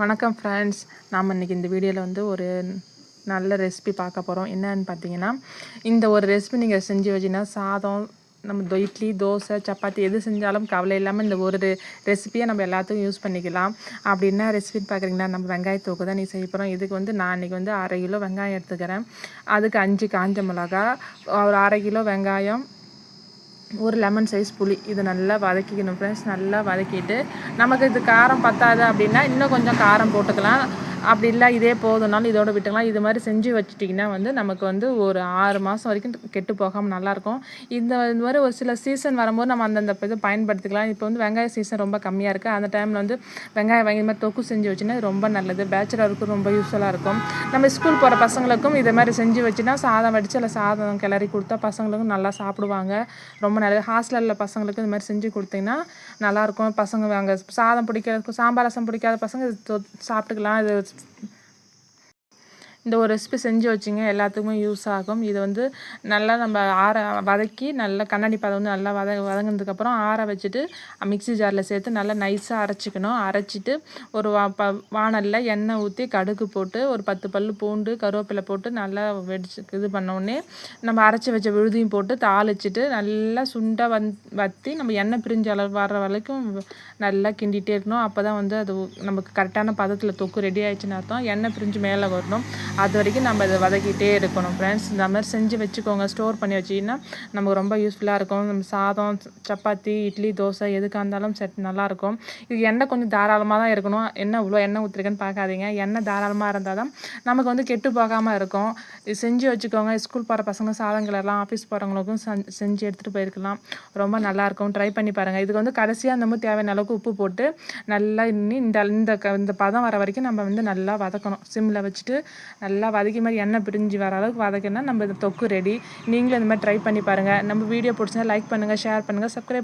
வணக்கம் ஃப்ரெண்ட்ஸ் நாம் இன்றைக்கி இந்த வீடியோவில் வந்து ஒரு நல்ல ரெசிபி பார்க்க போகிறோம் என்னன்னு பார்த்தீங்கன்னா இந்த ஒரு ரெசிபி நீங்கள் செஞ்சு வச்சிங்கன்னா சாதம் நம்ம இட்லி தோசை சப்பாத்தி எது செஞ்சாலும் கவலை இல்லாமல் இந்த ஒரு ரெசிபியை நம்ம எல்லாத்துக்கும் யூஸ் பண்ணிக்கலாம். அப்படி என்ன ரெசிபின்னு பார்க்குறீங்கன்னா நம்ம வெங்காயத்தோக்கு தான் நீ செய்ய போகிறோம் இதுக்கு வந்து நான் இன்றைக்கி வந்து அரை கிலோ வெங்காயம் எடுத்துக்கிறேன். அதுக்கு அஞ்சு காஞ்ச மிளகா ஒரு அரை கிலோ வெங்காயம் ஒரு லெமன் சைஸ் புளி. இது நல்லா வதக்கிக்கணும் ஃப்ரெண்ட்ஸ் நல்லா வதக்கிட்டு நமக்கு இது காரம் பத்தாது அப்படின்னா இன்னும் கொஞ்சம் காரம் போட்டுக்கலாம். அப்படி இல்லை இதே போதும்னாலும் இதோட விட்டுக்கலாம். இது மாதிரி செஞ்சு வச்சுட்டிங்கன்னா வந்து நமக்கு வந்து ஒரு ஆறு மாதம் வரைக்கும் கெட்டு போகாமல் நல்லாயிருக்கும் இந்த மாதிரி ஒரு சில சீசன் வரும்போது நம்ம அந்தந்த இது பயன்படுத்திக்கலாம். இப்போ வந்து வெங்காய சீசன் ரொம்ப கம்மியாக இருக்குது அந்த டைமில் வந்து வெங்காயம் வாங்கி மாதிரி தொக்கு செஞ்சு வச்சுன்னா ரொம்ப நல்லது. பேச்சுலருக்கும் ரொம்ப யூஸ்ஃபுல்லாக இருக்கும். நம்ம ஸ்கூல் போகிற பசங்களுக்கும் இதை மாதிரி செஞ்சு வச்சுன்னா சாதம் வடித்து இல்லை சாதம் கிளறி கொடுத்தா பசங்களுக்கும் நல்லா சாப்பிடுவாங்க. ரொம்ப நல்லது. ஹாஸ்டலில் பசங்களுக்கும் இது மாதிரி செஞ்சு கொடுத்தீங்கன்னா நல்லாயிருக்கும் பசங்க அங்கே சாதம் பிடிக்காத சாம்பார் ரசம் பிடிக்காத பசங்க சாப்பிட்டுக்கலாம். இது Christmas. இந்த ஒரு ரெசிபி செஞ்சு வச்சிங்க எல்லாத்துக்குமே யூஸ் ஆகும். இது வந்து நல்லா நம்ம ஆற வதக்கி நல்லா கண்ணாடி பதம் வந்து நல்லா வத வதங்கினதுக்கப்புறம் ஆற வச்சுட்டு மிக்சி ஜாரில் சேர்த்து நல்லா நைஸாக அரைச்சிக்கணும். அரைச்சிட்டு ஒரு வா ப வானலில் எண்ணெய் ஊற்றி கடுகு போட்டு ஒரு பத்து பல் பூண்டு கருவேப்பிலை போட்டு நல்லா வெடிச்சு இது பண்ணோடனே நம்ம அரைச்சி வச்ச விழுதியும் போட்டு தாளிச்சிட்டு நல்லா சுண்டாக வந் வற்றி நம்ம எண்ணெய் பிரிஞ்ச அளவு வர்ற வரைக்கும் நல்லா கிண்டிகிட்டே இருக்கணும். அப்போ தான் வந்து அது நமக்கு கரெக்டான பதத்தில் தொக்கு ரெடி ஆயிடுச்சுன்னு அர்த்தம். எண்ணெய் பிரிஞ்சு மேலே வரணும். அது வரைக்கும் நம்ம இதை வதக்கிட்டே இருக்கணும் ஃப்ரெண்ட்ஸ் இந்த மாதிரி செஞ்சு வச்சுக்கோங்க. ஸ்டோர் பண்ணி வச்சிங்கன்னா நமக்கு ரொம்ப யூஸ்ஃபுல்லாக இருக்கும். நம்ம சாதம் சப்பாத்தி இட்லி தோசை எதுக்காக இருந்தாலும் செட் நல்லாயிருக்கும் இது எண்ணெய் கொஞ்சம் தாராளமாக தான் இருக்கணும். எண்ணெய் இவ்வளோ எண்ணெய் ஊற்றுருக்குன்னு பார்க்காதீங்க. எண்ணெய் தாராளமாக இருந்தால் தான் நமக்கு வந்து கெட்டு போகாமல் இருக்கும். இது செஞ்சு வச்சுக்கோங்க. ஸ்கூல் போகிற பசங்க சாதங்களெல்லாம் ஆஃபீஸ் போகிறவங்களுக்கும் செஞ்சு எடுத்துகிட்டு போயிருக்கலாம். ரொம்ப நல்லாயிருக்கும் ட்ரை பண்ணி பாருங்கள் இதுக்கு வந்து கடைசியாக நம்ம தேவையான அளவுக்கு உப்பு போட்டு நல்லா இன்னி இந்த இந்த இந்த பதம் வர வரைக்கும் நம்ம வந்து நல்லா வதக்கணும். சிம்மில் வச்சுட்டு நல்லா வதக்கி மாதிரி எண்ணெய் பிரிஞ்சு வர அளவுக்கு வதக்கினா நம்ம இந்த தொக்கு ரெடி நீங்களும் இந்த மாதிரி ட்ரை பண்ணி பாருங்கள் நம்ம வீடியோ பிடிச்சா லைக் பண்ணுங்கள் ஷேர் பண்ணுங்கள் சப்ஸ்கிரைப்